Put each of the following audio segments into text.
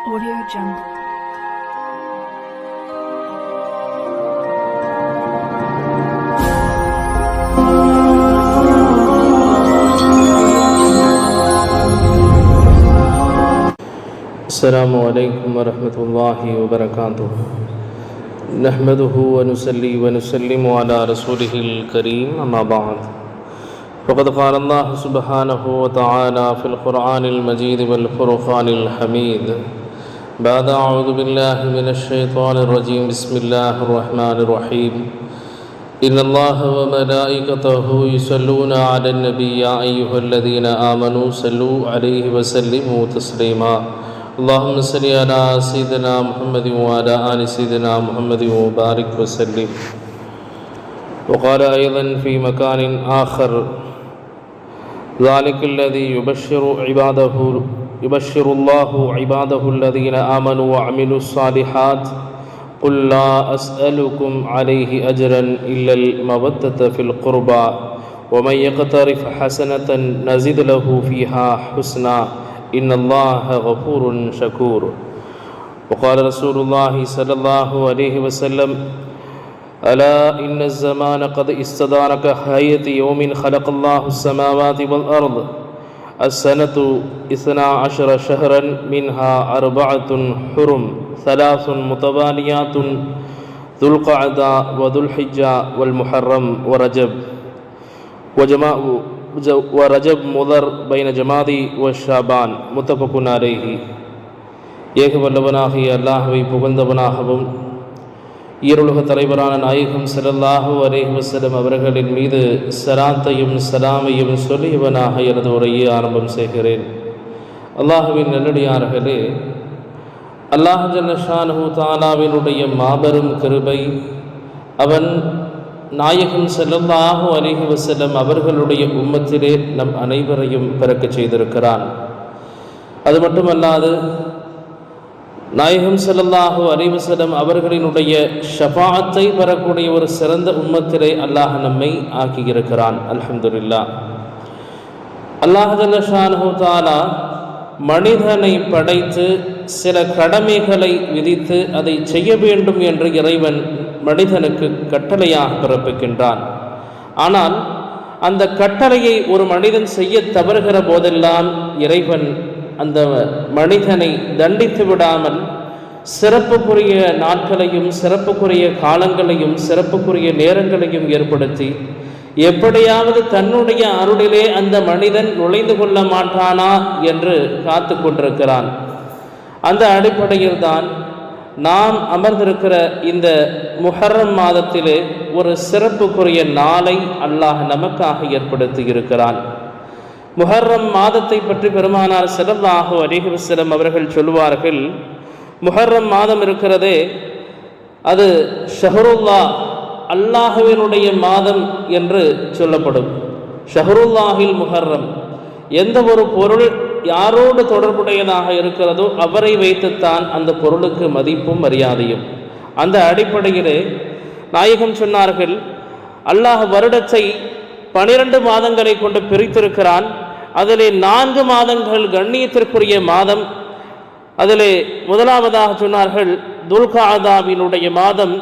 Audio Jungle. السلام عليكم ورحمة الله وبركاته. نحمده ونسلي ونسلم على رسوله الكريم أما بعد. فقد قال الله سبحانه وتعالى في القرآن المجيد والفرقان الحميد. بعد أعوذ بالله من الشيطان الرجيم. بسم الله الرحمن الرحيم. إن الله وملائكته يصلون على النبي يا أيها الذين آمنوا صلوا عليه وسلموا تسليما. اللهم صل على سيدنا محمد وعلى آل سيدنا محمد وبارك وسلم. وقال أيضا في مكان آخر ذلك الذي يبشر عباده يبشر الله عباده الذين آمنوا وعملوا الصالحات قل لا أسألكم عليه أجرا إلا المودة في القربى ومن يقترف حسنة نزد له فيها حسنا إن الله غفور شكور. وقال رسول الله صلى الله عليه وسلم ألا إن الزمان قد استدار كهيئة يوم خلق الله السماوات والأرض السنة إثنا عشر شهرا منها أربعة حرم ثلاث متواليات ذو القعدة وذو الحجة والمحرم ورجب وجماع ورجب مضر بين جمادي والشعبان متفق عليه ஏக வல்லவனாகிய அல்லாஹுவை புகழ்ந்தவனாகவும் ஈருலக தலைவரான நாயகம் ஸல்லல்லாஹு அலைஹி வசலம் அவர்களின் மீது சராத்தையும் சலாமையும் சொல்லியவனாக எனது உரையை ஆரம்பம் செய்கிறேன். அல்லாஹுவின் நல்லடியார்களே அல்லாஹ் ஜல்லஷானஹு தாலாவினுடைய மாபெரும் கிருபை அவன் நாயகம் செல்லல்லாஹு அலைஹி வஸல்லம் அவர்களுடைய உம்மத்திலே நம் அனைவரையும் பிறக்கச் செய்திருக்கிறான். அது மட்டுமல்லாது நாயகம் செல்லல்லாஹு அலைஹி அவர்களினுடைய ஷபாத்தை பெறக்கூடிய ஒரு சிறந்த உம்மத்திலே அல்லாஹ் நம்மை ஆக்கியிருக்கிறான். அலமதுல்லா அல்லாஹ் தாலா மனிதனை படைத்து சில கடமைகளை விதித்து அதை செய்ய வேண்டும் என்று இறைவன் மனிதனுக்கு கட்டளையாக பிறப்பிக்கின்றான். ஆனால் அந்த கட்டளையை ஒரு மனிதன் செய்ய தவறுகிற போதெல்லாம் இறைவன் அந்த மனிதனை தண்டித்து விடாமல் சிறப்புக்குரிய நாட்களையும் சிறப்புக்குரிய காலங்களையும் சிறப்புக்குரிய நேரங்களையும் ஏற்படுத்தி எப்படியாவது தன்னுடைய அருளிலே அந்த மனிதன் நுழைந்து கொள்ள மாட்டானா என்று காத்து கொண்டிருக்கிறான். அந்த அடிப்படையில் தான் நாம் அமர்ந்திருக்கிற இந்த முஹர்ரம் மாதத்திலே ஒரு சிறப்புக்குரிய நாளை அல்லாஹ் நமக்காக ஏற்படுத்தி இருக்கிறான். முஹர்ரம் மாதத்தை பற்றி பெருமானார் செலவாக அலிஹி அவர்கள் சொல்லுவார்கள் முஹர்ரம் மாதம் இருக்கிறதே அது ஷஹருல்லா அல்லாஹுவினுடைய மாதம் என்று சொல்லப்படும். ஷஹருல்லாஹில் முஹர்ரம் எந்த ஒரு பொருள் யாரோடு தொடர்புடையதாக இருக்கிறதோ அவரை வைத்துத்தான் அந்த பொருளுக்கு மதிப்பும் மரியாதையும். அந்த அடிப்படையிலே நாயகம் சொன்னார்கள் அல்லாஹ் வருடத்தை பனிரெண்டு மாதங்களை கொண்டு பிரித்திருக்கிறான் அதிலே நான்கு மாதங்கள் கண்ணியத்திற்குரிய மாதம். அதிலே முதலாவதாக சொன்னார்கள் துல்காதாவினுடைய மாதம்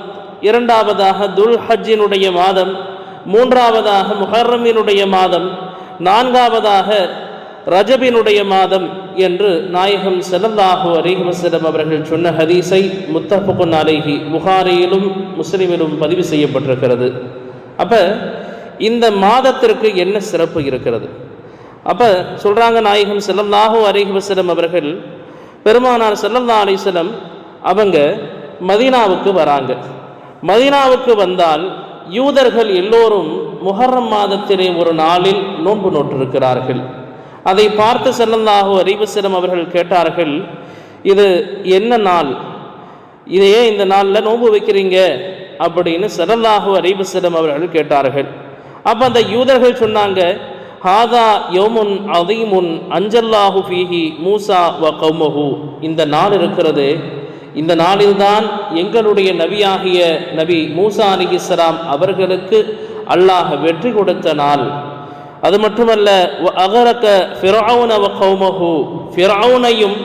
இரண்டாவதாக துல் ஹஜ்ஜினுடைய மாதம் மூன்றாவதாக முஹர்ரமினுடைய மாதம் நான்காவதாக ரஜபினுடைய மாதம் என்று நாயகம் செல்லல்லாஹு அலிஹி அவர்கள் சொன்ன ஹதீஸை முத்தப்புக்குன் அலைஹி புகாரியிலும் முஸ்லிமிலும் பதிவு செய்யப்பட்டிருக்கிறது. அப்போ இந்த மாதத்திற்கு என்ன சிறப்பு இருக்கிறது? அப்போ சொல்கிறாங்க நாயகம் செல்லல்லாஹு அலிஹி வசலம் அவர்கள் பெருமானார் செல்லல்லா அலிசலம் அவங்க மதீனாவுக்கு வராங்க. மதீனாவுக்கு வந்தால் யூதர்கள் எல்லோரும் முஹர்ரம் மாதத்திலே ஒரு நாளில் நோன்பு நோட்டிருக்கிறார்கள் அதை பார்த்து செல்லல்லாஹு அறிவுசிலம் அவர்கள் கேட்டார்கள் இது என்ன நாள்? இதையே இந்த நாளில் நோன்பு வைக்கிறீங்க? அப்படின்னு செல்லல்லாஹு அறிவுசிலம் அவர்கள் கேட்டார்கள். அப்போ அந்த யூதர்கள் சொன்னாங்க ஹாதா யோமுன் அதீமுன் அஞ்சல்லாஹு ஃபீஹி மூசா வ கௌமஹு. இந்த நாள் இருக்கிறது. இந்த நாளில்தான் எங்களுடைய நபியாகிய நபி மூசா அலி இஸ்லாம் அவர்களுக்கு அல்லாஹ் வெற்றி கொடுத்த நாள். அது மட்டுமல்ல அகரக்க ஃபிரௌன வ கௌமஹு. ஃபிரௌனையும்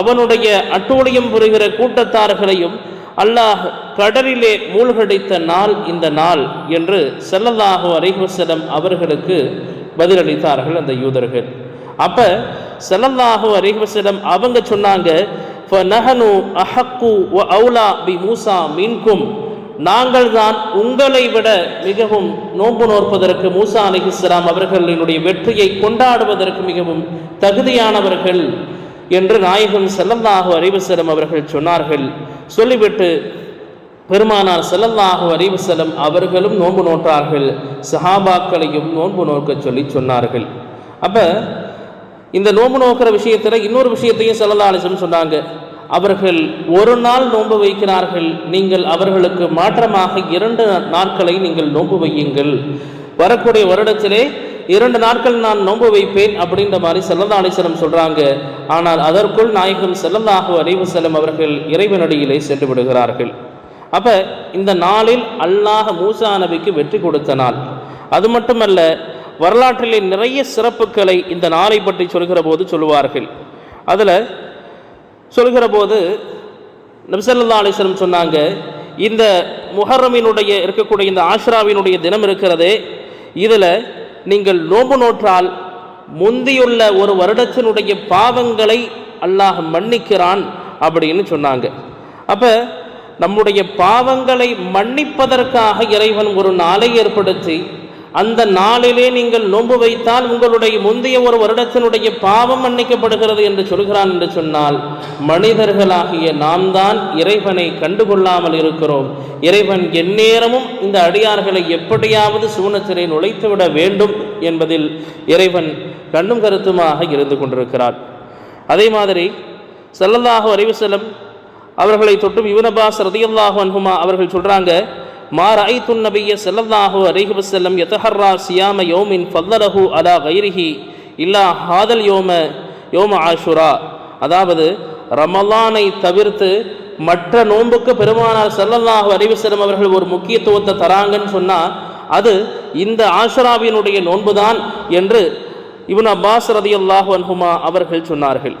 அவனுடைய அட்டூழியம் புரிகிற கூட்டத்தார்களையும் அல்லாஹ் கடலிலே மூழ்கடித்த நாள் இந்த நாள் என்று செல்லல்லாஹு அலைஹுசலம் அவர்களுக்கு பதிலளித்தார்கள் அந்த யூதர்கள். அப்ப செல்லல்லாஹு அலைஹுசலம் அவங்க சொன்னாங்க "ஃபநஹனு அஹக்கு அவுலா பி மூசா மின்கும். நாங்கள் தான் உங்களை விட மிகவும் நோன்பு நோற்பதற்கு மூசா அலிஹிஸ்லாம் அவர்களினுடைய வெற்றியை கொண்டாடுவதற்கு மிகவும் தகுதியானவர்கள் என்று நாயகம் செல்லல்லாஹு அறிவுசலம் அவர்கள் சொன்னார்கள். சொல்லிவிட்டு பெருமானார் செல்லல்லாஹு அறிவுசலம் அவர்களும் நோன்பு நோற்றார்கள். சஹாபாக்களையும் நோன்பு நோக்க சொல்லி சொன்னார்கள். அப்போ இந்த நோன்பு நோக்கிற விஷயத்தில் இன்னொரு விஷயத்தையும் செல்லல்லா அலிசம் சொன்னாங்க. அவர்கள் ஒரு நாள் நோன்பு வைக்கிறார்கள். நீங்கள் அவர்களுக்கு மாற்றமாக இரண்டு நாட்களை நீங்கள் நோன்பு வையுங்கள். வரக்கூடிய வருடத்திலே இரண்டு நாட்கள் நான் நோன்பு வைப்பேன் அப்படின்ற மாதிரி செல்லல்லா அலிசலம் சொல்கிறாங்க ஆனால் அதற்குள் நாயகம் செல்லல்லாஹு அறிவு செல்லும் அவர்கள் இறைவனடியிலே சென்று விடுகிறார்கள். அப்போ இந்த நாளில் அல்லாஹ் மூசா நபிக்கு வெற்றி கொடுத்த நாள். அது மட்டுமல்ல வரலாற்றிலே நிறைய சிறப்புகளை இந்த நாளை பற்றி சொல்கிற போது சொல்லுவார்கள். அதில் சொல்கிற போது நபிசல்லா அலிஸ்லம் சொன்னாங்க இந்த முஹர்ரமினுடைய இருக்கக்கூடிய இந்த ஆஷ்ராவினுடைய தினம் இருக்கிறதே இதில் நீங்கள் நோம்பு நோற்றால் முந்தியுள்ள ஒரு வருடத்தினுடைய பாவங்களை அல்லாஹ் மன்னிக்கிறான் அப்படின்னு சொன்னாங்க. அப்போ நம்முடைய பாவங்களை மன்னிப்பதற்காக இறைவன் ஒரு நாளை ஏற்படுத்தி அந்த நாளிலே நீங்கள் நோன்பு வைத்தால் உங்களுடைய முந்தைய ஒரு வருடத்தினுடைய பாவம் மன்னிக்கப்படுகிறது என்று சொல்கிறான் என்று சொன்னால் மனிதர்களாகிய நாம் தான் இறைவனை கண்டுகொள்ளாமல் இருக்கிறோம். இறைவன் எந்நேரமும் இந்த அடியார்களை எப்படியாவது சூனத்திலே நுழைத்துவிட வேண்டும் என்பதில் இறைவன் கண்ணும் கருத்துமாக இருந்து கொண்டிருக்கிறார் அதே மாதிரி செல்லல்லாக அறிவு செல்லும் அவர்களை தொட்டும் இவன் அப்பாஸ் ரதியல்லாஹு அன்ஹுமா அவர்கள் சொல்கிறாங்க மா ரஐத்துன் நபிய செல்லல்லாஹு அலைஹி வஸல்லம் யதஹர்ரா சியாம யோமின் ஃபல்லலஹு அலா கைரிஹி இல்லா ஹாதல் யோம யோம ஆஷுரா. அதாவது ரமலானை தவிர்த்து மற்ற நோன்புக்கு பெருமானார் செல்லல்லாஹு அறிவு செல்லம் அவர்கள் ஒரு முக்கியத்துவத்தை தராங்கன்னு சொன்னால் அது இந்த ஆஷராவினுடைய நோன்புதான் என்று இவன் அப்பாஸ் ரதியல்லாஹு அன்ஹுமா அவர்கள் சொன்னார்கள்.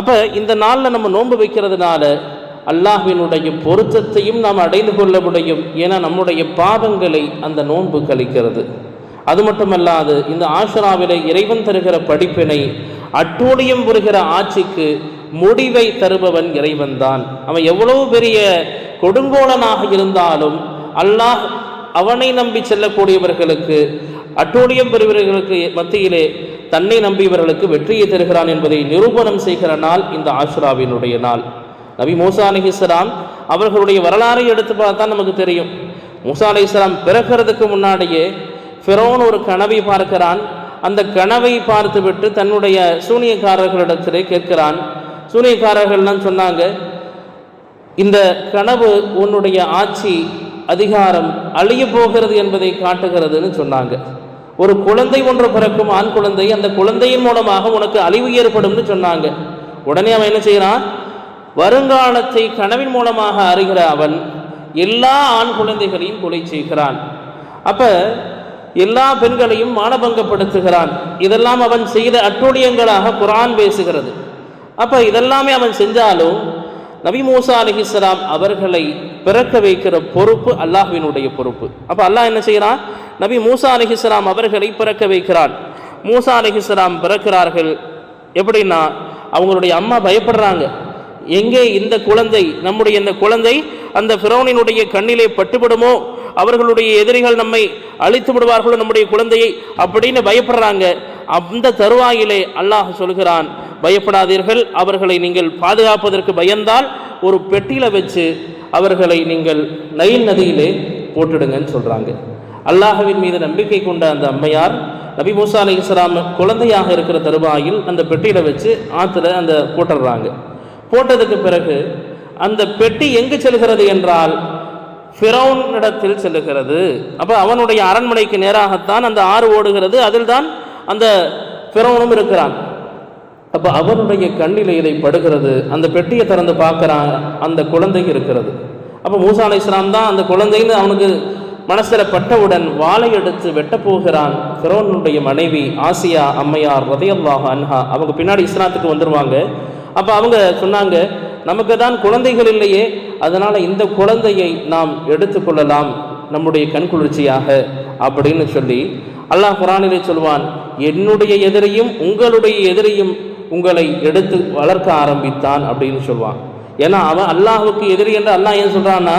அப்போ இந்த நாளில் நம்ம நோன்பு வைக்கிறதுனால அல்லாஹினுடைய பொருத்தத்தையும் நாம் அடைந்து கொள்ள முடியும். ஏன்னா நம்முடைய பாவங்களை அந்த நோன்பு கழிக்கிறது. அது மட்டுமல்லாது இந்த ஆஷராவிலே இறைவன் தருகிற படிப்பினை அட்டூழியம் புரிகிற ஆட்சிக்கு முடிவை தருபவன் இறைவன்தான் அவன் எவ்வளவு பெரிய கொடுங்கோலனாக இருந்தாலும் அல்லாஹ் அவனை நம்பி செல்லக்கூடியவர்களுக்கு அட்டூழியம் பெறுபவர்களுக்கு மத்தியிலே தன்னை நம்பியவர்களுக்கு வெற்றியை தருகிறான் என்பதை நிரூபணம் செய்கிற நாள் இந்த ஆஷ்ராவினுடைய நாள். நபி மூசா அலிஹிஸ்லாம் அவர்களுடைய வரலாறை எடுத்து பார்த்தா நமக்கு தெரியும். மூசா அலிஸ்லாம் பிறக்கிறதுக்கு முன்னாடியே ஃபிரோன் ஒரு கனவை பார்க்கிறான். அந்த கனவை பார்த்துவிட்டு தன்னுடைய சூனியக்காரர்களிடத்திலே கேட்கிறான். சூனியக்காரர்கள்லாம் சொன்னாங்க இந்த கனவு உன்னுடைய ஆட்சி அதிகாரம் அழிய போகிறது என்பதை காட்டுகிறதுன்னு சொன்னாங்க. ஒரு குழந்தை ஒன்று பிறக்கும் ஆண் குழந்தை அந்த குழந்தையின் மூலமாக உனக்கு அழிவு ஏற்படும்னு சொன்னாங்க. உடனே அவன் என்ன செய்யறான் வருங்காலத்தை கனவின் மூலமாக அறிகிற அவன் எல்லா ஆண் குழந்தைகளையும் கொலை செய்கிறான். அப்ப எல்லா பெண்களையும் மானபங்கப்படுத்துகிறான். இதெல்லாம் அவன் செய்த அட்டூழியங்களாக குரான் பேசுகிறது. அப்ப இதெல்லாமே அவன் செஞ்சாலும் நபி மூசா அலிஹிஸ்லாம் அவர்களை பிறக்க வைக்கிற பொறுப்பு அல்லாஹ்வினுடைய பொறுப்பு. அப்ப அல்லாஹ் என்ன செய்யறான் நபி மூசா அலிஹிஸ்லாம் அவர்களை பிறக்க வைக்கிறான். மூசா அலிஹிஸ்லாம் பிறக்கிறார்கள். எப்படின்னா அவங்களுடைய அம்மா பயப்படுறாங்க. எங்கே இந்த குழந்தை நம்முடைய இந்த குழந்தை அந்த பிரௌனினுடைய கண்ணிலே பட்டுவிடுமோ? அவர்களுடைய எதிரிகள் நம்மை அழித்து விடுவார்களோ? நம்முடைய குழந்தையை அப்படின்னு பயப்படுறாங்க. அந்த தருவாயிலே அல்லாஹ் சொல்கிறான் பயப்படாதீர்கள். அவர்களை நீங்கள் பாதுகாப்பதற்கு பயந்தால் ஒரு பெட்டியில் வச்சு அவர்களை நீங்கள் நைல் நதியிலே போட்டுடுங்கன்னு சொல்கிறாங்க அல்லாஹுவின் மீது நம்பிக்கை கொண்ட அந்த அம்மையார் நபி மூசா அலி இஸ்லாம் குழந்தையாக இருக்கிற தருவாயில் அந்த பெட்டியில் வச்சு ஆற்றுல அந்த போட்டுடுறாங்க. போட்டதுக்கு பிறகு அந்த பெட்டி எங்கு செல்கிறது என்றால் ஃபிரௌன் இடத்தில் செல்லுகிறது. அப்போ அவனுடைய அரண்மனைக்கு நேராகத்தான் அந்த ஆறு ஓடுகிறது. அதில் தான் அந்த ஃபிரௌனும் இருக்கிறான். அப்போ அவனுடைய கண்ணில் இதை படுகிறது. அந்த பெட்டியை திறந்து பார்க்குறான் அந்த குழந்தை இருக்கிறது. அப்போ மூசா அலி இஸ்லாம் தான் அந்த குழந்தைன்னு அவனுக்கு மனசில் பட்டவுடன் வாளை எடுத்து வெட்ட போகிறான் ஃபிரோனுடைய மனைவி ஆசியா அம்மையார் ரதையல்லாஹ் அன்ஹா. அவங்க பின்னாடி இஸ்லாத்துக்கு வந்துருவாங்க. அப்போ அவங்க சொன்னாங்க நமக்கு தான் குழந்தைகள் இல்லையே அதனால் இந்த குழந்தையை நாம் எடுத்துக்கொள்ளலாம் நம்முடைய கண்குளிர்ச்சியாக அப்படின்னு சொல்லி அல்லாஹ் குரானிலே சொல்வான் என்னுடைய எதிரையும் உங்களுடைய எதிரையும் உங்களை எடுத்து வளர்க்க ஆரம்பித்தான் அப்படின்னு சொல்லுவான் ஏன்னா அவன் அல்லாஹுக்கு எதிரி என்று அல்லாஹ் ஏன் சொல்கிறான்னா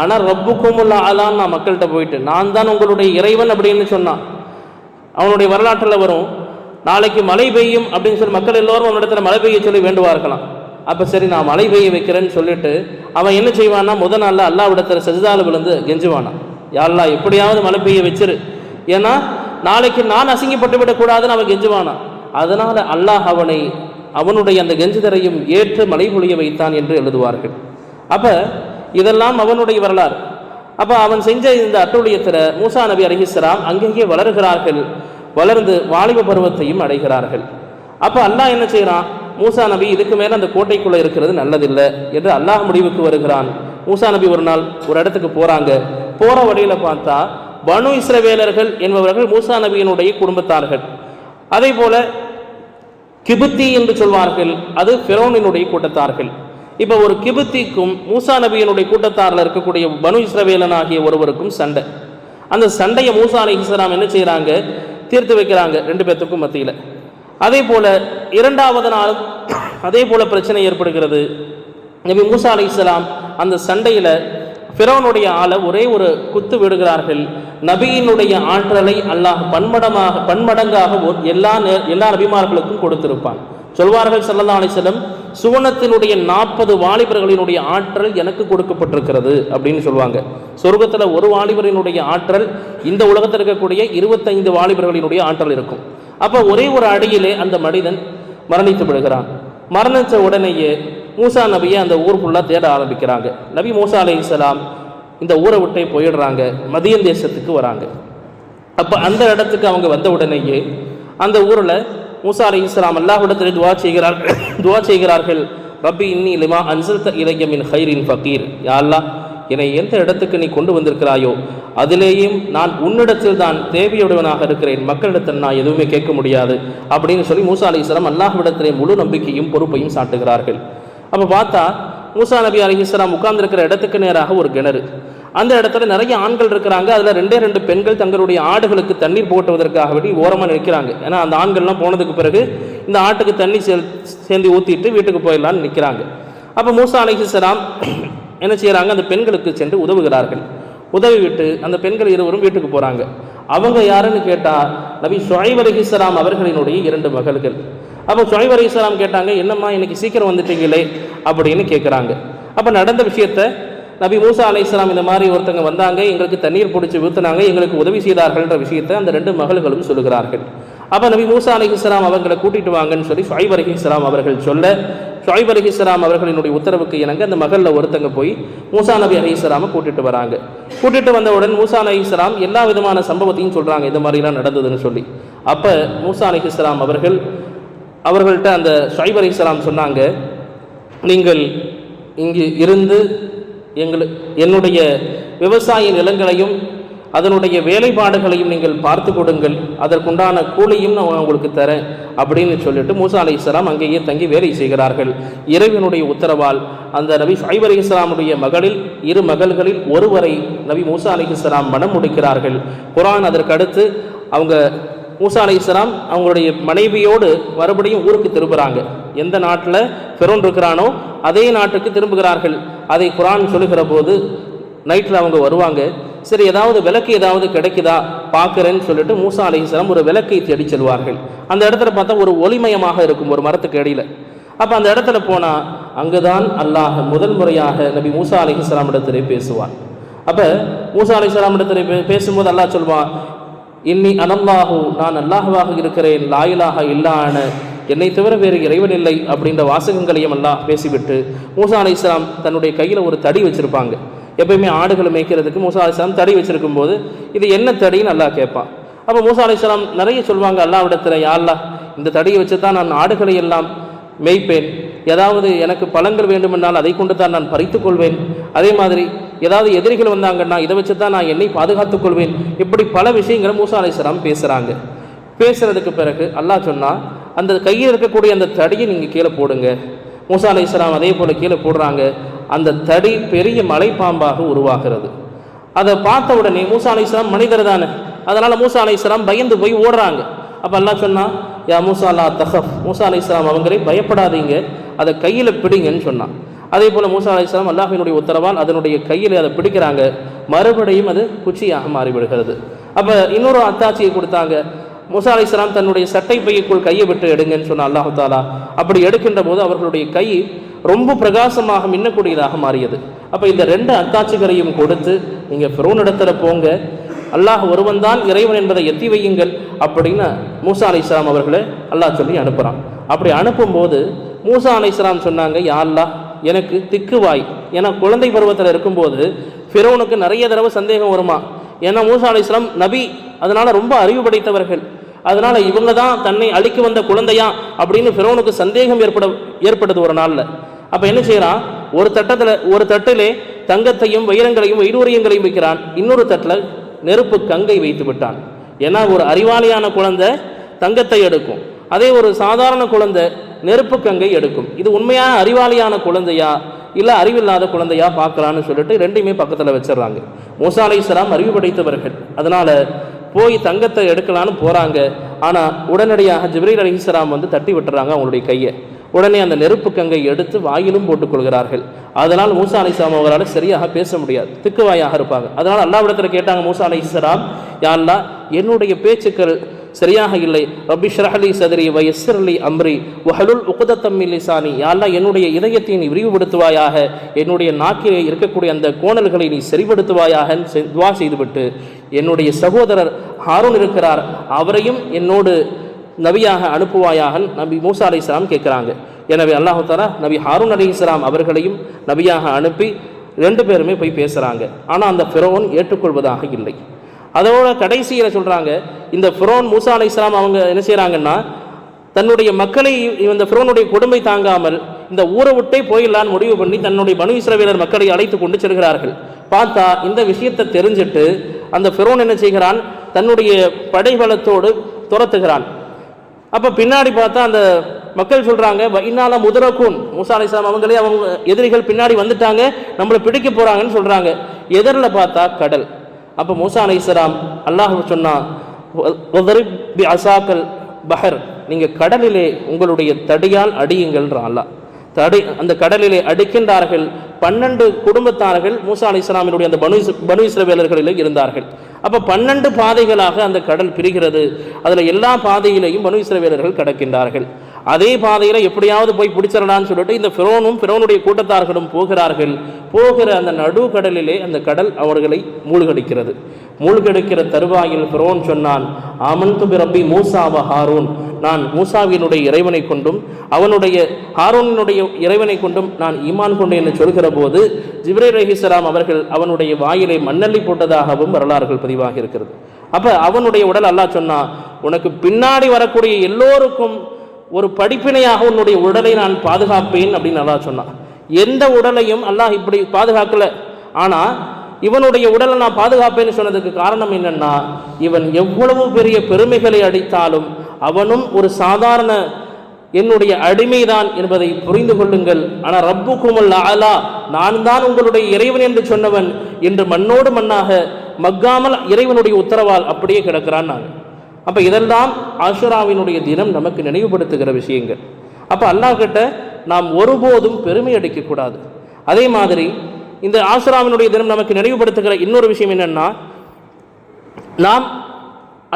ஆனால் ரப்புக்குமுல்லா அலான்னு நான் மக்கள்கிட்ட போயிட்டு நான் தான் உங்களுடைய இறைவன் அப்படின்னு சொன்னான். அவனுடைய வரலாற்றில் வரும் நாளைக்கு மழை பெய்யும் அப்படின்னு சொல்லி மக்கள் எல்லோரும் அவனிடத்துல மழை பெய்ய சொல்லி வேண்டுவார்களாம். அப்போ சரி நான் மழை பெய்ய வைக்கிறேன்னு சொல்லிட்டு அவன் என்ன செய்வான்னா முத நாளில் அல்லாவிடத்தில் செஜிதாவில் விழுந்து கெஞ்சுவானான் யாழ்லா எப்படியாவது மழை பெய்ய வச்சிரு. ஏன்னா நாளைக்கு நான் அசிங்கப்பட்டு விடக்கூடாதுன்னு அவன் கெஞ்சுவானான் அதனால் அல்லாஹ் அவனை அவனுடைய அந்த கெஞ்சுதரையும் ஏற்று மழை பொழிய வைத்தான் என்று எழுதுவார்கள். அப்போ இதெல்லாம் அவனுடைய வரலாறு. அப்போ அவன் செஞ்ச இந்த அட்டுழியத்தில் மூசா நபி அலிஹிஸ்லாம் அங்கங்கே வளர்கிறார்கள். வளர்ந்து வாலிப பருவத்தையும் அடைகிறார்கள். அப்போ அல்லாஹ் என்ன செய்கிறான் மூசா நபி இதுக்கு மேலே அந்த கோட்டைக்குள்ளே இருக்கிறது நல்லதில்லை என்று அல்லாஹ் முடிவுக்கு வருகிறான். மூசா நபி ஒரு நாள் ஒரு இடத்துக்கு போகிறாங்க போகிற வழியில் பார்த்தா பனு இஸ்ரவேலர்கள் என்பவர்கள் மூசா நபியினுடைய குடும்பத்தார்கள். அதே போல கிபுத்தி என்று சொல்வார்கள். அது ஃபெரோனினுடைய கூட்டத்தார்கள். இப்போ ஒரு கிபுத்திக்கும் மூசா நபியினுடைய கூட்டத்தாரில் இருக்கக்கூடிய பனு இஸ்ரவேலன் ஆகிய ஒருவருக்கும் சண்டை. அந்த சண்டையை மூசா அலி இஸ்லாம் என்ன செய்கிறாங்க தீர்த்து வைக்கிறாங்க ரெண்டு பேர்த்துக்கும் மத்தியில். அதே போல் இரண்டாவது நாள் அதே போல் பிரச்சனை ஏற்படுகிறது. நபி மூசா அலி இஸ்லாம் அந்த சண்டையில் ஃபிரோனுடைய ஆளை ஒரே ஒரு குத்து விடுகிறார்கள். நபியினுடைய ஆற்றலை அல்லாஹ் பன்மடமாக பன்மடங்காக எல்லா எல்லா நபிமார்களுக்கும் கொடுத்திருப்பான். சொல்வார்கள் ஸல்லல்லாஹு அலைஹி சுவனத்தினுடைய நாற்பது வாலிபர்களினுடைய ஆற்றல் எனக்கு கொடுக்கப்பட்டிருக்கிறது அப்படின்னு சொல்லுவாங்க. சொர்க்கத்தில் ஒரு வாலிபரினுடைய ஆற்றல் இந்த உலகத்தில் இருக்கக்கூடிய இருபத்தைந்து வாலிபர்களினுடைய ஆற்றல் இருக்கும். அப்போ ஒரே ஒரு அடியிலே அந்த மனிதன் மரணித்து விடுகிறான். மரணித்த உடனேயே மூசா நபியை அந்த ஊர் ஃபுல்லாக தேட ஆரம்பிக்கிறாங்க. நபி மூசா அலைஹிஸ்ஸலாம் இந்த ஊரை விட்டே போயிடுறாங்க. மதியன் தேசத்துக்கு வராங்க. அப்போ அந்த இடத்துக்கு அவங்க வந்த உடனேயே அந்த ஊரில் மூசா அலி இஸ்லாம் அல்லாஹ்விடத்தில் துவா செய்கிறார்கள் துவா செய்கிறார்கள். ரப்பி இன்னி லிமா அன்சல்த இலையமின் ஹைரின் ஃபகீர். யா அல்லாஹ் என்னை எந்த இடத்துக்கு நீ கொண்டு வந்திருக்கிறாயோ அதிலேயும் நான் உன்னிடத்தில் தான் தேவையுடையவனாக இருக்கிறேன். மக்களிடத்தில் நான் எதுவுமே கேட்க முடியாது. அப்படின்னு சொல்லி மூசா அலி இஸ்லாம் அல்லாஹ்விடத்திலே முழு நம்பிக்கையும் பொறுப்பையும் சாட்டுகிறார்கள். அப்போ பார்த்தா மூசா நபி அலி இஸ்லாம் உட்கார்ந்திருக்கிற இடத்துக்கு நேராக ஒரு கிணறு. அந்த இடத்துல நிறைய ஆண்கள் இருக்கிறாங்க. அதில் ரெண்டே ரெண்டு பெண்கள் தங்களுடைய ஆடுகளுக்கு தண்ணீர் போட்டுவதற்காக வேண்டி ஓரமாக நிற்கிறாங்க. ஏன்னா அந்த ஆண்கள்லாம் போனதுக்கு பிறகு இந்த ஆட்டுக்கு தண்ணி சே சேர்ந்து ஊற்றிட்டு வீட்டுக்கு போயிடலான்னு நிற்கிறாங்க அப்போ மூசா அலிஹிஸ்லாம் என்ன செய்கிறாங்க அந்த பெண்களுக்கு சென்று உதவுகிறார்கள். உதவி விட்டு அந்த பெண்கள் இருவரும் வீட்டுக்கு போகிறாங்க அவங்க யாருன்னு கேட்டால் நபி ஷுவைப் அலிஹிஸ்லாம் அவர்களினுடைய இரண்டு மகள்கள். அப்போ ஷுவைப் அலிஹிஸ்லாம் கேட்டாங்க என்னம்மா இன்னைக்கு சீக்கிரம் வந்துட்டீங்களே? அப்படின்னு கேட்குறாங்க அப்போ நடந்த விஷயத்த நபி மூசா அலைஹிஸ்ஸலாம் இந்த மாதிரி ஒருத்தங்க வந்தாங்க எங்களுக்கு தண்ணீர் பிடிச்சி ஊற்றுனாங்க எங்களுக்கு உதவி செய்தார்கள்ன்ற விஷயத்தை அந்த ரெண்டு மகள்களும் சொல்லுகிறார்கள். அப்போ நபி மூசா அலைஹிஸ்ஸலாம் அவங்களை கூட்டிட்டு வாங்கன்னு சொல்லி ஷாயிப் அலி இஸ்லாம் அவர்கள் சொல்ல ஷாயிப் அலி இஸ்லாம் அவர்களினுடைய உத்தரவுக்கு இணங்க அந்த மகளில் ஒருத்தங்க போய் மூசா நபி அலைஹிஸ்ஸலாமை கூட்டிட்டு வராங்க. கூட்டிட்டு வந்தவுடன் மூசா அலைஹிஸ்ஸலாம் எல்லா விதமான சம்பவத்தையும் சொல்கிறாங்க இந்த மாதிரிலாம் நடந்ததுன்னு சொல்லி. அப்போ மூசா அலைஹிஸ்ஸலாம் அவர்கள் அவர்கள்ட்ட அந்த ஷாயிப் அலி இஸ்லாம் சொன்னாங்க நீங்கள் இங்கு இருந்து எங்களு என்னுடைய விவசாய நிலங்களையும் அதனுடைய வேலைப்பாடுகளையும் நீங்கள் பார்த்து கொடுங்கள். அதற்குண்டான கூலியும் நான் உங்களுக்கு தரேன் அப்படின்னு சொல்லிட்டு மூசா அலி இஸ்லாம் அங்கேயே தங்கி வேலை செய்கிறார்கள். இறைவனுடைய உத்தரவால் அந்த நபி ஷைப் இஸ்லாமுடைய மகளில் இரு மகள்களில் ஒருவரை நபி மூசா அலி இஸ்லாம் மனம் முடிக்கிறார்கள். குரான் அதற்கடுத்து அவங்க மூசா அலி இஸ்லாம் அவங்களுடைய மனைவியோடு மறுபடியும் ஊருக்கு திரும்புகிறாங்க எந்த நாட்டில் பெரோன் இருக்கிறானோ அதே நாட்டுக்கு திரும்புகிறார்கள். அதை குரான் சொல்லுகிற போது நைட்டில் அவங்க வருவாங்க. சரி ஏதாவது விளக்கு ஏதாவது கிடைக்குதா? பார்க்குறேன்னு சொல்லிட்டு மூசா அலிஹிஸ்லாம் ஒரு விளக்கை தேடி செல்வார்கள். அந்த இடத்துல பார்த்தா ஒரு ஒளிமயமாக இருக்கும் ஒரு மரத்துக்கு இடையில அப்போ அந்த இடத்துல போனால் அங்குதான் அல்லாஹ் முதல் முறையாக நபி மூசா அலிஹிஸ்லாம் இடத்திலே பேசுவான். அப்போ மூசா அலைஹிஸ்ஸலாம் இடத்திலே பேசும்போது அல்லாஹ் சொல்வான் இன்னி அனல்லாஹு நான் அல்லாஹுவாக இருக்கிறேன் லாயிலாக இல்லான என்னை தவிர வேறு இறைவன் இல்லை அப்படின்ற வாசகங்களையும் எல்லாம் பேசிவிட்டு மூசா அலைஹிஸ்ஸலாம் தன்னுடைய கையில் ஒரு தடி வச்சுருப்பாங்க. எப்பயுமே ஆடுகளை மேய்க்கிறதுக்கு மூசா அலைஹிஸ்ஸலாம் தடி வச்சுருக்கும் போது இது என்ன தடின்னு நல்லா கேட்பான் அப்போ மூசா அலைஹிஸ்ஸலாம் நிறைய சொல்லுவாங்க அல்லாவிடத்தில் யா அல்லாஹ் இந்த தடியை வச்சு தான் நான் ஆடுகளை எல்லாம் மேய்ப்பேன். ஏதாவது எனக்கு பழங்கள் வேண்டுமென்றால் அதை கொண்டு தான் நான் பறித்துக்கொள்வேன் அதே மாதிரி ஏதாவது எதிரிகள் வந்தாங்கன்னா இதை வச்சு தான் நான் என்னை பாதுகாத்துக் கொள்வேன். இப்படி பல விஷயங்களை மூசா அலைஹிஸ்ஸலாம் பேசுகிறாங்க பேசுகிறதுக்கு பிறகு அல்லாஹ் சொன்னால் அந்த கையில் இருக்கக்கூடிய அந்த தடியை நீங்கள் கீழே போடுங்க. மூசா அலி இஸ்லாம் அதே போல் கீழே போடுறாங்க. அந்த தடி பெரிய மலைப்பாம்பாக உருவாகிறது. அதை பார்த்த உடனே மூசா அலி இஸ்லாம் மனிதர் தானே. அதனால் மூசா அலி இஸ்லாம் பயந்து போய் ஓடுறாங்க. அப்போ எல்லாம் சொன்னால் யா மூசா அல்லா தஹப் மூசா அலி இஸ்லாம் அவங்களே பயப்படாதீங்க. அதை கையில் பிடிங்கன்னு சொன்னான். அதே போல் மூசா அலி இஸ்லாம் அல்லாஹினுடைய உத்தரவால் அதனுடைய கையில் அதை பிடிக்கிறாங்க. மறுபடியும் அது குச்சியாக மாறிவிடுகிறது. அப்போ இன்னொரு அத்தாட்சியை கொடுத்தாங்க. மூசா அலி இஸ்லாம் தன்னுடைய சட்டை பையக்குள் கையை விட்டு எடுங்கன்னு சொன்ன அல்லாஹு தாலா அப்படி எடுக்கின்ற போது அவர்களுடைய கை ரொம்ப பிரகாசமாக மின்னக்கூடியதாக மாறியது. அப்போ இந்த ரெண்டு அத்தாட்சிகளையும் கொடுத்து நீங்கள் ஃபிரோன் இடத்துல போங்க. அல்லாஹ் ஒருவன் தான் இறைவன் என்பதை எத்தி வையுங்கள் அப்படின்னு மூசா அலி இஸ்லாம் அவர்களை அல்லாஹ் சொல்லி அனுப்புகிறான் அப்படி அனுப்பும்போது மூசா அலி இஸ்லாம் சொன்னாங்க யா அல்லாஹ் எனக்கு திக்குவாய் ஏன்னா குழந்தை பருவத்தில் இருக்கும்போது ஃபிரோனுக்கு நிறைய தடவை சந்தேகம் வருமா? ஏன்னா மூசா அலி இஸ்லாம் நபி அதனால் ரொம்ப அறிவு படைத்தவர்கள் அதனால் இவங்க தான் தன்னை அழிக்க வந்த குழந்தையா அப்படின்னு ஃபிரோனுக்கு சந்தேகம் ஏற்பட ஏற்படுது ஒரு நாளில். அப்போ என்ன செய்கிறான் ஒரு தட்டத்தில் ஒரு தட்டிலே தங்கத்தையும் வைரங்களையும் வைடூரியங்களையும் வைக்கிறான். இன்னொரு தட்டில் நெருப்பு கங்கை வைத்து விட்டான். ஏன்னா ஒரு அறிவாளியான குழந்தை தங்கத்தை எடுக்கும். அதே ஒரு சாதாரண குழந்தை நெருப்பு கங்கை எடுக்கும். இது உண்மையான அறிவாளியான குழந்தையா? இல்லை அறிவில்லாத குழந்தையா பார்க்கலான்னு சொல்லிட்டு ரெண்டையுமே பக்கத்தில் வச்சிடறாங்க. மூசா சராம் அறிவு படைத்தவர்கள் அதனால் போய் தங்கத்தை எடுக்கலான்னு போகிறாங்க ஆனால் உடனடியாக ஜிப்ரீல் அலிஹிஸ்லாம் வந்து தட்டி விட்டுறாங்க அவங்களுடைய கையை. உடனே அந்த நெருப்பு கங்கை எடுத்து வாயிலும் போட்டுக்கொள்கிறார்கள் அதனால் மூசா அலிஸ்லாம் அவர்களால் சரியாக பேச முடியாது. திக்குவாயாக இருப்பாங்க. அதனால் அல்லாவிடத்தில் கேட்டாங்க மூசா அலிஸ்லாம் யாழ்லா என்னுடைய பேச்சுக்கள் சரியாக இல்லை. ரபி ஷ்ரஹலி சதரி வயஸ்ரலி அம்ரி வஹலுல் உகுதத்தம் லிசானி யாழ்லா என்னுடைய இதயத்தை நீ விரிவுபடுத்துவாயாக என்னுடைய நாக்கிலே இருக்கக்கூடிய அந்த கோணல்களை நீ சரிபடுத்துவாயாக துவா செய்துவிட்டு என்னுடைய சகோதரர் ஹாரூன் இருக்கிறார் அவரையும் என்னோடு நபியாக அனுப்புவாயாக நபி மூசா அலி இஸ்லாம் கேட்குறாங்க. எனவே அல்லாஹு தாலா நபி ஹாரூன் அலி இஸ்லாம் அவர்களையும் நபியாக அனுப்பி ரெண்டு பேருமே போய் பேசுகிறாங்க ஆனால் அந்த ஃபிரோன் ஏற்றுக்கொள்வதாக இல்லை. அதோட கடைசியில் சொல்கிறாங்க இந்த ஃபிரோன் மூசா அலை இஸ்லாம் அவங்க என்ன செய்கிறாங்கன்னா தன்னுடைய மக்களை இந்த ஃபிரோனுடைய கொடுமை தாங்காமல் இந்த ஊரை விட்டே போயிடலான்னு முடிவு பண்ணி தன்னுடைய பனு இஸ்ரவேலர் மக்களை அழைத்து கொண்டு செல்கிறார்கள். பார்த்தா இந்த விஷயத்தை தெரிஞ்சிட்டு அந்த ஃபிரோன் என்ன செய்கிறான் தன்னுடைய படைபலத்தோடு துரத்துகிறான். அப்போ பின்னாடி பார்த்தா அந்த மக்கள் சொல்கிறாங்க இன்னால முதரக்கூன் மூசா அலிஸ்லாம் அவங்களே அவங்க எதிரிகள் பின்னாடி வந்துட்டாங்க நம்மளை பிடிக்க போகிறாங்கன்னு சொல்கிறாங்க எதிரில் பார்த்தா கடல். அப்போ மூசா அலிஸ்லாம் அல்லாஹ் சொன்னா பி அசாக்கல் பஹர். நீங்கள் கடலிலே உங்களுடைய தடியால் அடியுங்கள்ன்றான் அல்லாஹ். தடி அந்த கடலிலே அடிக்கின்றார்கள் பன்னெண்டு குடும்பத்தார்கள் மூசா அலி இஸ்லாமினுடைய அந்த பனு இஸ்- பனு இஸ்ரவேலர்களிலே இருந்தார்கள். அப்போ பன்னெண்டு பாதைகளாக அந்த கடல் பிரிகிறது. அதில் எல்லா பாதையிலையும் பனு இஸ்ரவேலர்கள் கடக்கின்றார்கள். அதே பாதையில் எப்படியாவது போய் பிடிச்சிடலான்னு சொல்லிட்டு இந்த ஃபிரோனும் ஃபிரோனுடைய கூட்டத்தார்களும் போகிறார்கள். போகிற அந்த நடுக்கடலிலே அந்த கடல் அவர்களை மூழ்கடிக்கிறது. மூழ்கடிக்கிற தருவாயில் ஃபிரோன் சொன்னான் ஆமன்து ரப்பி மூசாவ ஹாரூன். நான் மூசாவினுடைய இறைவனை கொண்டும் அவனுடைய ஹாரூனினுடைய இறைவனை கொண்டும் நான் ஈமான் கொண்டு என்று சொல்கிற போது ஜிப்ரே ரஹிசலாம் அவர்கள் அவனுடைய வாயிலை மண்ணள்ளி போட்டதாகவும் வரலாறுகள் பதிவாகி இருக்கிறது. அப்போ அவனுடைய உடல் அல்லாஹ் சொன்னா உனக்கு பின்னாடி வரக்கூடிய எல்லோருக்கும் ஒரு படிப்பினையாக உன்னுடைய உடலை நான் பாதுகாப்பேன் அப்படின்னு நல்லா சொன்னான் எந்த உடலையும் அல்லாஹ் இப்படி பாதுகாக்கலை. ஆனால் இவனுடைய உடலை நான் பாதுகாப்பேன்னு சொன்னதுக்கு காரணம் என்னன்னா இவன் எவ்வளவு பெரிய பெருமைகளை அடித்தாலும் அவனும் ஒரு சாதாரண என்னுடைய அடிமைதான் என்பதை புரிந்து கொள்ளுங்கள். ஆனால் ரப்பு குமல் ஆலா நான் தான் உங்களுடைய இறைவன் என்று சொன்னவன் என்று மண்ணோடு மண்ணாக மக்காமல் இறைவனுடைய உத்தரவால் அப்படியே கிடக்கிறான் நான். அப்போ இதெல்லாம் ஆஷுராவினுடைய தினம் நமக்கு நினைவுபடுத்துகிற விஷயங்கள். அப்போ அல்லாஹ் கிட்ட நாம் ஒருபோதும் பெருமை அடிக்கக்கூடாது அதே மாதிரி இந்த ஆஷுராவினுடைய தினம் நமக்கு நினைவுபடுத்துகிற இன்னொரு விஷயம் என்னென்னா நாம்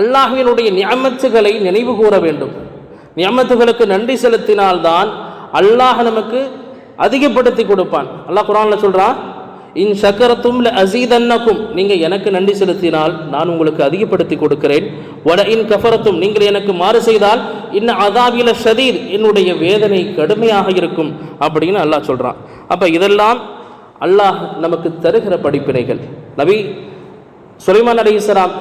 அல்லாஹினுடைய நியமத்துகளை நினைவு கூற வேண்டும். நியமத்துகளுக்கு நன்றி செலுத்தினால்தான் அல்லாஹ் நமக்கு அதிகப்படுத்தி கொடுப்பான். அல்லாஹ் குரான்ல சொல்கிறான் இன் சக்கரத்தும் அசீதன்னக்கும் நீங்க எனக்கு நன்றி செலுத்தினால் நான் உங்களுக்கு அதிகப்படுத்தி கொடுக்கிறேன். வட இன் கஃபரத்தும் நீங்கள் எனக்கு மாறு செய்தால் இன்ன அதாவில ஷதீத் என்னுடைய வேதனை கடுமையாக இருக்கும். அப்படின்னு அல்லாஹ் சொல்றான். அப்ப இதெல்லாம் அல்லாஹ் நமக்கு தருகிற படிப்பினைகள். நபி சுலைமான் அலைஹிஸ்ஸலாம்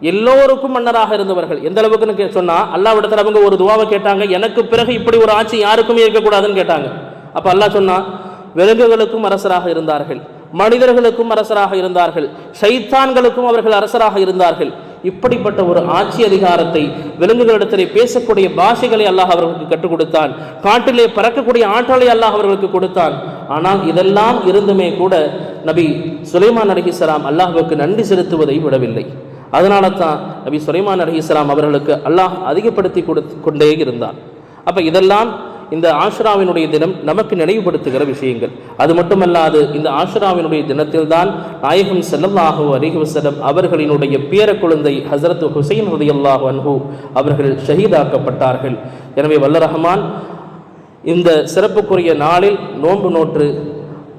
எல்லோருக்கும் மன்னராக இருந்தவர்கள். எந்த அளவுக்குன்னு சொன்னால் சொன்னா அல்லாவிடத்தில் அவங்க ஒரு துவாவை கேட்டாங்க எனக்கு பிறகு இப்படி ஒரு ஆட்சி யாருக்குமே இருக்கக்கூடாதுன்னு கேட்டாங்க. அப்ப அல்லாஹ் சொன்னா விலங்குகளுக்கும் அரசராக இருந்தார்கள். மனிதர்களுக்கும் அரசராக இருந்தார்கள். சைத்தான்களுக்கும் அவர்கள் அரசராக இருந்தார்கள். இப்படிப்பட்ட ஒரு ஆட்சி அதிகாரத்தை விலங்குகளிடத்திலே பேசக்கூடிய பாஷைகளை அல்லாஹ் அவர்களுக்கு கற்றுக் கொடுத்தான். காட்டிலே பறக்கக்கூடிய ஆற்றலை அல்லாஹ் அவர்களுக்கு கொடுத்தான். ஆனால் இதெல்லாம் இருந்துமே கூட நபி சுலைமான் அலிஹிஸ்லாம் அல்லாஹ்வுக்கு நன்றி செலுத்துவதை விடவில்லை. அதனால தான் நபி சுலைமான் அலிஹிஸ்லாம் அவர்களுக்கு அல்லாஹ் அதிகப்படுத்தி கொடுத்து கொண்டே இருந்தான். அப்போ இதெல்லாம் இந்த ஆஷ்ராவினுடைய தினம் நமக்கு நினைவுபடுத்துகிற விஷயங்கள். அது மட்டுமல்லாது இந்த ஆஷ்ராவினுடைய தினத்தில்தான் நாயகம் ஸல்லல்லாஹு அலைஹி வஸல்லம் அவர்களினுடைய பேர குழந்தை ஹசரத் ஹுசைன் ரலியல்லாஹு அன்ஹு அவர்கள் ஷஹீதாக்கப்பட்டார்கள். எனவே வல்ல ரஹமான் இந்த சிறப்புக்குரிய நாளில் நோன்பு நோற்று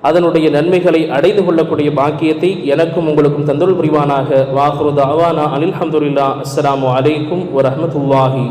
அதனுடைய நன்மைகளை அடைந்து கொள்ளக்கூடிய பாக்கியத்தை எனக்கும் உங்களுக்கும் தந்தொல் புரிவானாக. வாஹ்ரு தவானா அனில் ஹம்துல்லா அஸ்லாம் வலைக்கும் வரஹ்மத்துல்லாஹி